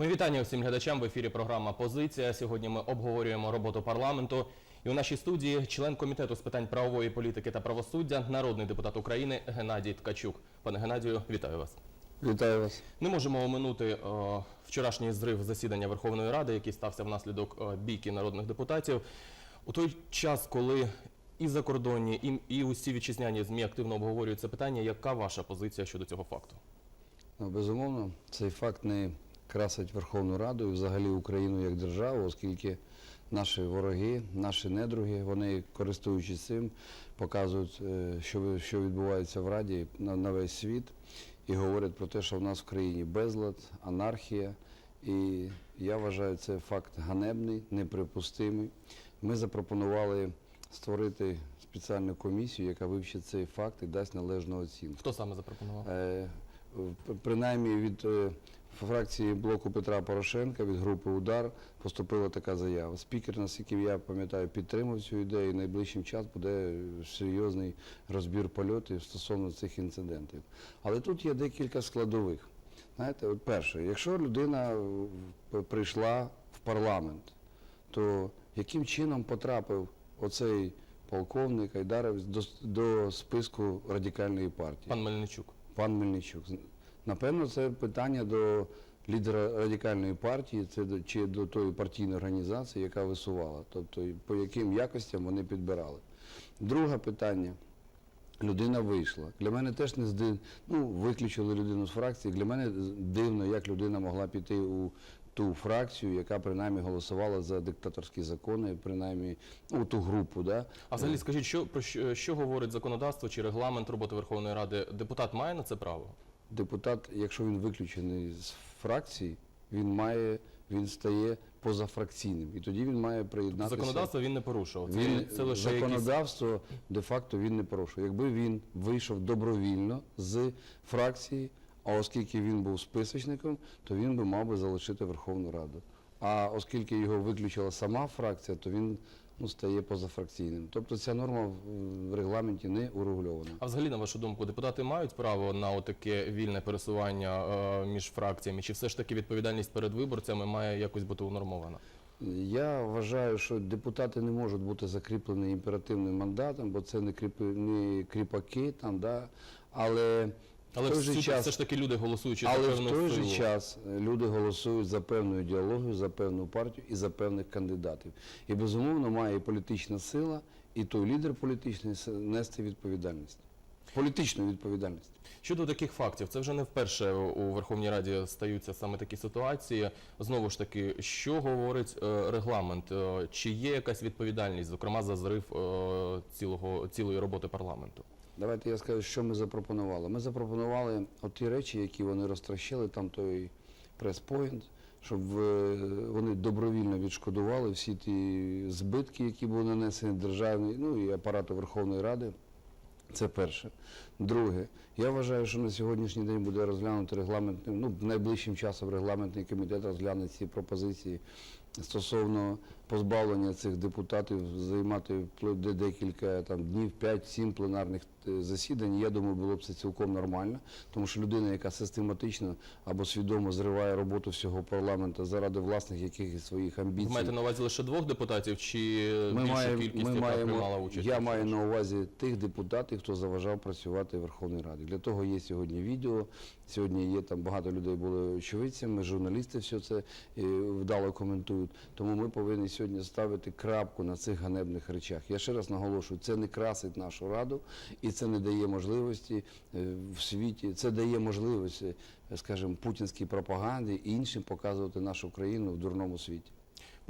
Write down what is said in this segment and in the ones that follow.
Мої вітання усім глядачам в ефірі. Програма Позиція. Сьогодні ми обговорюємо роботу парламенту. І у нашій студії член комітету з питань правової політики та правосуддя, народний депутат України Геннадій Ткачук. Пане Геннадію, вітаю вас. Вітаю вас. Не можемо оминути е, вчорашній зрив засідання Верховної Ради, який стався внаслідок е, бійки народних депутатів. У той час, коли і закордонні, і, і усі вітчизняні ЗМІ активно обговорюють це питання, яка ваша позиція щодо цього факту? Ну, безумовно, цей факт не красить Верховну Раду і взагалі Україну як державу, оскільки наші вороги, наші недруги, вони користуючись цим, показують, е, що, що відбувається в Раді на, весь світ і говорять про те, що в нас в країні безлад, анархія. І я вважаю, це факт ганебний, неприпустимий. Ми запропонували створити спеціальну комісію, яка вивчить цей факт і дасть належну оцінку. Хто саме запропонував? Е, Принаймні від фракції блоку Петра Порошенка, від групи Удар поступила така заява. Спікер, наскільки я пам'ятаю, підтримав цю ідею. і Найближчим час буде серйозний розбір польотів стосовно цих інцидентів. Але тут є декілька складових. Знаєте, от перше, якщо людина прийшла в парламент, то яким чином потрапив оцей полковник Айдаровець до, до списку радикальної партії? Пан Мельничук. Пан Мельничук. Напевно, це питання до лідера радикальної партії, це чи до тої партійної організації, яка висувала, тобто по яким якостям вони підбирали. Друге питання. Людина вийшла. Для мене теж не здив... ну, виключили людину з фракції. Для мене дивно, як людина могла піти у ту фракцію, яка принаймні голосувала за диктаторські закони, принаймні ну, ту групу. Да? А взагалі скажіть, що про що, що говорить законодавство чи регламент роботи Верховної Ради? Депутат має на це право? Депутат, якщо він виключений з фракції, він має, він стає позафракційним. І тоді він має приєднатися. Законодавство він не порушував. Він, це лише якісь... законодавство де-факто він не порушує. Якби він вийшов добровільно з фракції, а оскільки він був списочником, то він би мав би залишити Верховну Раду. А оскільки його виключила сама фракція, то він ну, стає позафракційним. Тобто ця норма в- регламенті не урегульована. А взагалі, на вашу думку, депутати мають право на таке вільне пересування е, між фракціями? Чи все ж таки відповідальність перед виборцями має якось бути унормована? Я вважаю, що депутати не можуть бути закріплені імперативним мандатом, бо це не, кріпи, не кріпаки там, да. але, Але в той же час, все ж таки люди голосуючи за але в той силу. же час люди голосують за певну ідеологію, за певну партію і за певних кандидатів. І безумовно має і політична сила, і той лідер політичний нести відповідальність. Політичну відповідальність. Щодо таких фактів, це вже не вперше у Верховній Раді стаються саме такі ситуації. Знову ж таки, що говорить е, регламент? Е, Чи є якась відповідальність, зокрема за зрив е, цілого цілої роботи парламенту? Давайте я скажу, що ми запропонували. Ми запропонували от ті речі, які вони розтрощили, там той прес-пойнт, щоб е, вони добровільно відшкодували всі ті збитки, які були нанесені державі, ну і апарату Верховної Ради. Це перше. Друге, я вважаю, що на сьогоднішній день буде розглянути регламентний, ну найближчим часом регламентний комітет розгляне ці пропозиції стосовно позбавлення цих депутатів займати вплоть до декілька там днів, 5-7 пленарних е, засідань. Я думаю, було б це цілком нормально, тому що людина, яка систематично або свідомо зриває роботу всього парламенту заради власних якихось своїх амбіцій. Ви маєте на увазі лише двох депутатів, чи Ми більшу маємо, кількість, ми яка маємо, приймала участь? я маю на увазі тих депутатів, хто заважав працювати в Верховній Раді. Для того є сьогодні відео. Сьогодні є там багато людей були очевидцями, журналісти все це вдало коментують. Тому ми повинні сьогодні ставити крапку на цих ганебних речах. Я ще раз наголошую, це не красить нашу раду і це не дає можливості е, в світі. Це дає можливості, скажімо, путінській пропаганді і іншим показувати нашу країну в дурному світі.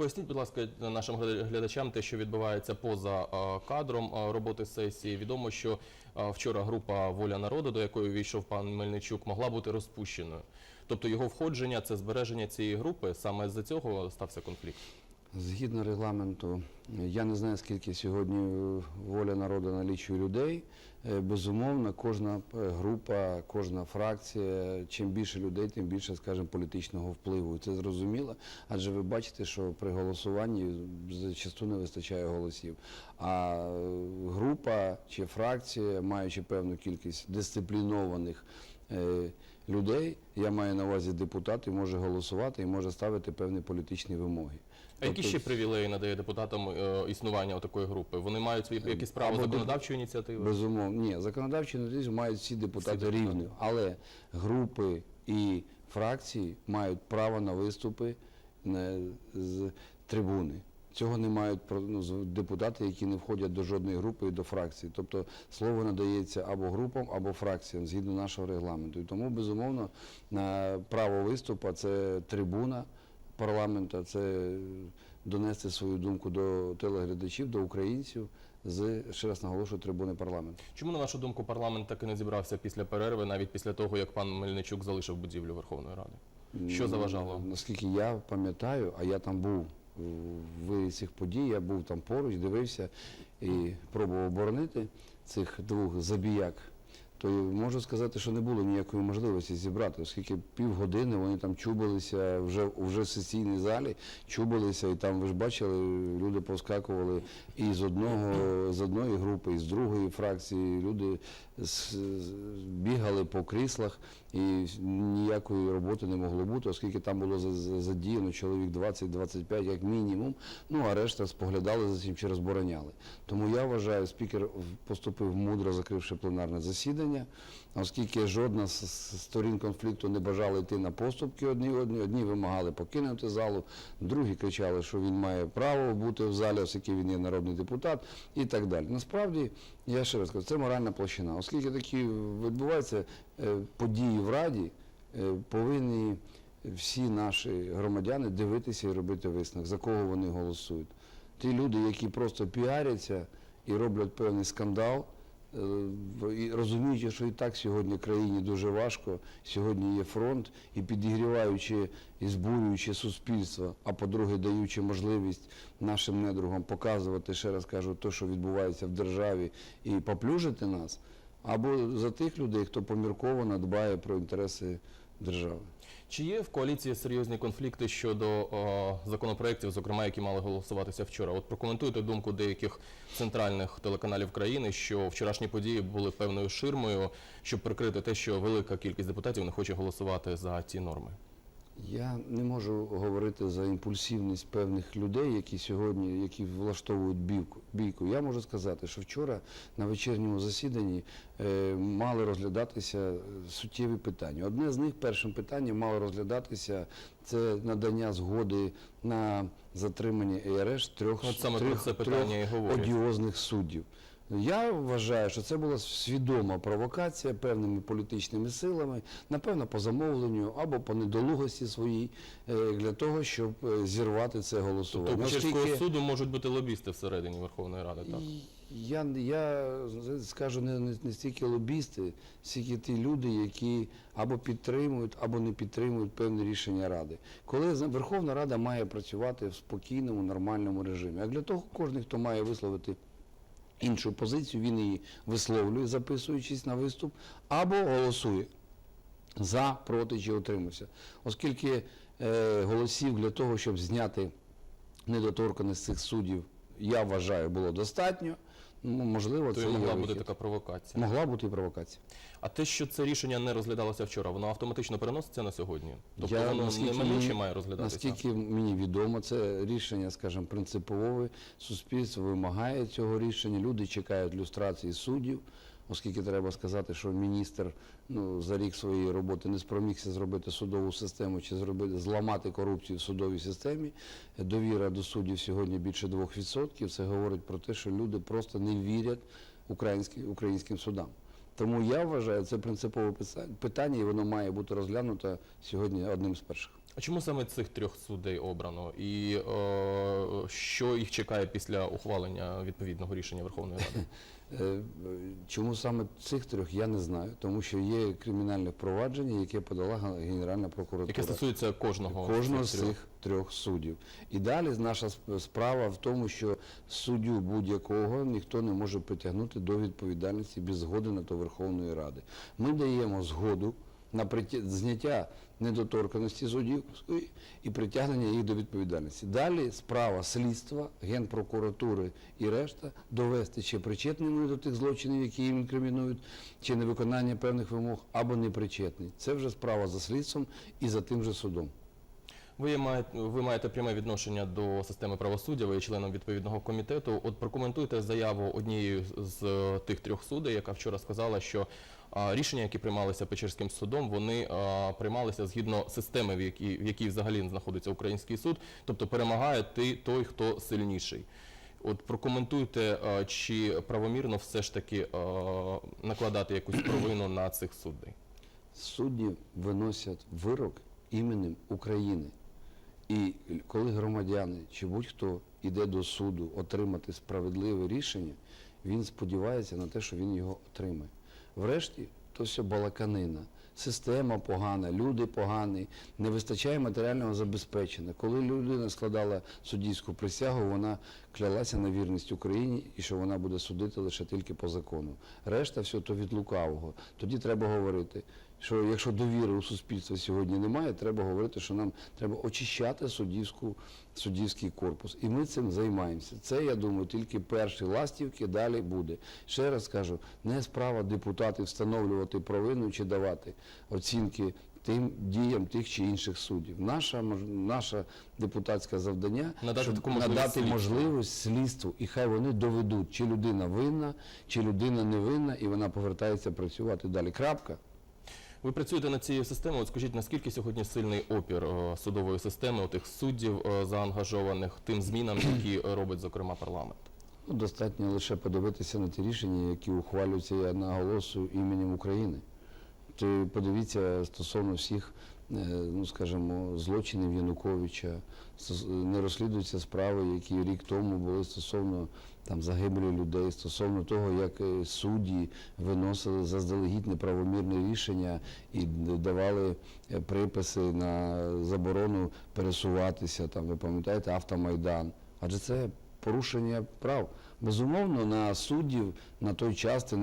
Поясніть, будь ласка, нашим гля- глядачам те, що відбувається поза е, кадром е, роботи сесії. Відомо, що е, вчора група Воля народу, до якої війшов пан Мельничук, могла бути розпущеною. Тобто його входження це збереження цієї групи. Саме з-за цього стався конфлікт. Згідно регламенту, я не знаю, скільки сьогодні воля народу налічує людей. Е, Безумовно, кожна е, група, кожна фракція, чим більше людей, тим більше, скажімо, політичного впливу. Це зрозуміло, адже ви бачите, що при голосуванні зачасту не вистачає голосів. А е, група чи фракція, маючи певну кількість дисциплінованих людей, я маю на увазі депутатів, може голосувати і може ставити певні політичні вимоги. А які Тобто ще привілеї надає депутатам е, існування такої групи? Вони мають свої якісь право Або законодавчої ініціативи? Безумовно, ні, законодавчі ініціативи мають всі депутати Всі депутати. рівні, але групи і фракції мають право на виступи е, з трибуни. Цього не мають про- ну, з- депутати, які не входять до жодної групи і до фракції. Тобто слово надається або групам, або фракціям згідно нашого регламенту. І тому, безумовно, на право виступу це трибуна парламенту, це донести свою думку до телеглядачів, до українців з ще раз наголошую трибуни парламенту. Чому, на вашу думку, парламент так і не зібрався після перерви, навіть після того, як пан Мельничук залишив будівлю Верховної Ради? Що заважало? Наскільки я пам'ятаю, а я там був в цих подій, я був там поруч, дивився і пробував оборонити цих двох забіяк, то можу сказати, що не було ніякої можливості зібрати, оскільки півгодини вони там чубилися вже, вже в сесійній залі, чубилися, і там ви ж бачили, люди повскакували і з одного, з одної групи, і з другої фракції. Люди бігали по кріслах, і ніякої роботи не могло бути, оскільки там було за- за- задіяно чоловік 20-25 як мінімум. Ну а решта споглядали за цим чи розбороняли. Тому я вважаю, спікер поступив мудро, закривши пленарне засідання, оскільки жодна з сторін конфлікту не бажала йти на поступки одні одні, одні вимагали покинути залу, другі кричали, що він має право бути в залі, оскільки він є народний депутат і так далі. Насправді, я ще раз кажу, це моральна площина. Оскільки такі відбуваються е, події в Раді, е, повинні всі наші громадяни дивитися і робити висновок, за кого вони голосують. Ті люди, які просто піаряться і роблять певний скандал, розуміючи, що і так сьогодні країні дуже важко, сьогодні є фронт, і підігріваючи і збурюючи суспільство, а по-друге, даючи можливість нашим недругам показувати, ще раз кажу, те, що відбувається в державі, і поплюжити нас, або за тих людей, хто помірковано дбає про інтереси держави. Чи є в коаліції серйозні конфлікти щодо о, законопроєктів, зокрема, які мали голосуватися вчора? От прокоментуйте думку деяких центральних телеканалів країни, що вчорашні події були певною ширмою, щоб прикрити те, що велика кількість депутатів не хоче голосувати за ці норми. Я не можу говорити за імпульсивність певних людей, які сьогодні які влаштовують бійку. бійку. Я можу сказати, що вчора на вечірньому засіданні е, мали розглядатися суттєві питання. Одне з них першим питанням мало розглядатися це надання згоди на затримання і арешт трьох, От саме про трьох, це питання і говорять. одіозних суддів. Я вважаю, що це була свідома провокація певними політичними силами, напевно, по замовленню або по недолугості своїй, е, для того, щоб е, зірвати це голосування. Тобто у Печерського суду можуть бути лобісти всередині Верховної Ради, так? я, я скажу не, не, не стільки лобісти, стільки ті люди, які або підтримують, або не підтримують певні рішення Ради. Коли Верховна Рада має працювати в спокійному, нормальному режимі. А для того кожен, хто має висловити іншу позицію, він її висловлює, записуючись на виступ, або голосує за, проти чи утримався. Оскільки е, голосів для того, щоб зняти недоторканість цих суддів, я вважаю, було достатньо. Ну, можливо, То це і є могла бути вихід. така провокація. Могла бути і провокація. А те, що це рішення не розглядалося вчора, воно автоматично переноситься на сьогодні? Тобто Я, воно наскільки неминуче мені- має розглядатися? Наскільки мені відомо, це рішення, скажімо, принципове. Суспільство вимагає цього рішення. Люди чекають люстрації суддів, оскільки треба сказати, що міністр ну, за рік своєї роботи не спромігся зробити судову систему чи зробити зламати корупцію в судовій системі. Довіра до суддів сьогодні більше 2%. Це говорить про те, що люди просто не вірять українським, українським судам. Тому я вважаю, це принципове питання, і воно має бути розглянуто сьогодні одним з перших. А чому саме цих трьох судей обрано? І е, що їх чекає після ухвалення відповідного рішення Верховної Ради? Е, Чому саме цих трьох, я не знаю, тому що є кримінальне впровадження, яке подала Генеральна прокуратура. Яке стосується кожного, Кожного з цих трьох суддів. І далі наша справа в тому, що суддю будь-якого ніхто не може притягнути до відповідальності без згоди на то Верховної Ради. Ми даємо згоду на зняття недоторканості суддівської і притягнення їх до відповідальності. Далі справа слідства, генпрокуратури і решта довести, чи причетні вони до тих злочинів, які їм інкримінують, чи невиконання певних вимог, або не причетні. Це вже справа за слідством і за тим же судом. Ви маєте, ви маєте пряме відношення до системи правосуддя, ви є членом відповідного комітету. От прокоментуйте заяву однієї з тих трьох судей, яка вчора сказала, що рішення, які приймалися Печерським судом, вони приймалися згідно системи, в якій, в якій взагалі знаходиться український суд, тобто перемагає ти, той, хто сильніший. От прокоментуйте, чи правомірно все ж таки накладати якусь провину на цих суддей. Судді виносять вирок іменем України. І коли громадяни чи будь-хто йде до суду отримати справедливе рішення, він сподівається на те, що він його отримає. Врешті, то все балаканина. Система погана, люди погані, не вистачає матеріального забезпечення. Коли людина складала суддівську присягу, вона клялася на вірність Україні і що вона буде судити лише тільки по закону. Решта все то від лукавого. Тоді треба говорити, що якщо довіри у суспільства сьогодні немає, треба говорити, що нам треба очищати суддівську, суддівський корпус. І ми цим займаємося. Це, я думаю, тільки перші ластівки, далі буде. Ще раз кажу, не справа депутатів встановлювати провину чи давати оцінки тим діям тих чи інших суддів. Наша, наше депутатське завдання Надати щоб таку можливість надати слідству. можливість слідству, і хай вони доведуть, чи людина винна, чи людина не винна, і вона повертається працювати далі. Крапка. Ви працюєте над цією системою. От скажіть, наскільки сьогодні сильний опір е, судової системи, тих суддів е, заангажованих тим змінам, які робить, зокрема, парламент? Ну, достатньо лише подивитися на ті рішення, які ухвалюються, я наголошую, іменем України. Ти подивіться стосовно всіх, е, ну скажімо, злочинів Януковича, не розслідуються справи, які рік тому були стосовно там загибелі людей, стосовно того, як е, судді виносили заздалегідь неправомірне рішення і давали е, приписи на заборону пересуватися. Там ви пам'ятаєте автомайдан. Адже це порушення прав. Безумовно, на суддів на той час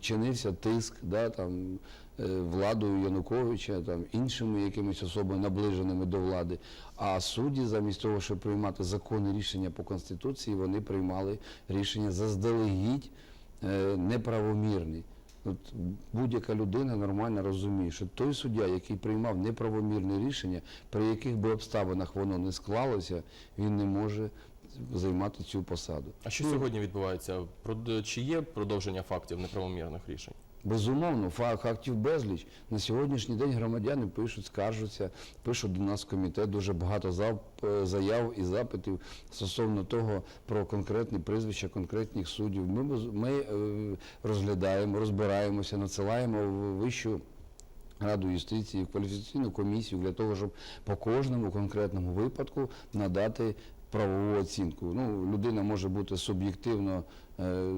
чинився тиск, да, там, владою Януковича, там, іншими якимись особами наближеними до влади. А судді, замість того, щоб приймати законні рішення по Конституції, вони приймали рішення заздалегідь е, неправомірні. От будь-яка людина нормально розуміє, що той суддя, який приймав неправомірне рішення, при яких би обставинах воно не склалося, він не може займати цю посаду. А що сьогодні відбувається? Чи є продовження фактів неправомірних рішень? Безумовно, факт актів безліч. На сьогоднішній день громадяни пишуть, скаржуться, пишуть до нас в комітет дуже багато е, заяв і запитів стосовно того про конкретні прізвища конкретних суддів. Ми, ми е, розглядаємо, розбираємося, надсилаємо в вищу. Раду юстиції, кваліфікаційну комісію для того, щоб по кожному конкретному випадку надати правову оцінку. Ну, людина може бути суб'єктивно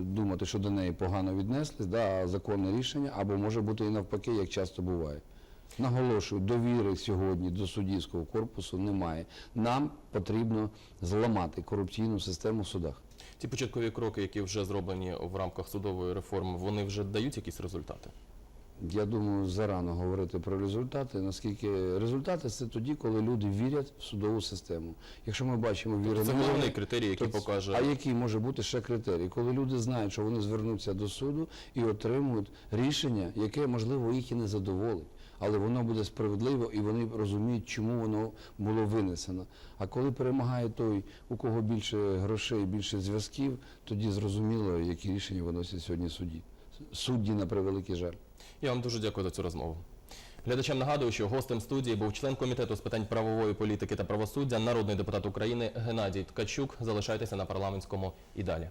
думати, що до неї погано віднеслись, да, законне рішення, або може бути і навпаки, як часто буває. Наголошую, довіри сьогодні до суддівського корпусу немає. Нам потрібно зламати корупційну систему в судах. Ті початкові кроки, які вже зроблені в рамках судової реформи, вони вже дають якісь результати? Я думаю, зарано говорити про результати, наскільки результати це тоді, коли люди вірять в судову систему. Якщо ми бачимо віри Це головний критерій, який то покаже. А який може бути ще критерій? Коли люди знають, що вони звернуться до суду і отримують рішення, яке можливо їх і не задоволить, але воно буде справедливо і вони розуміють, чому воно було винесено. А коли перемагає той, у кого більше грошей, більше зв'язків, тоді зрозуміло, які рішення виносять сьогодні судді. Судді на превеликий жаль. Я вам дуже дякую за цю розмову. Глядачам нагадую, що гостем студії був член комітету з питань правової політики та правосуддя, народний депутат України Геннадій Ткачук. Залишайтеся на парламентському і далі.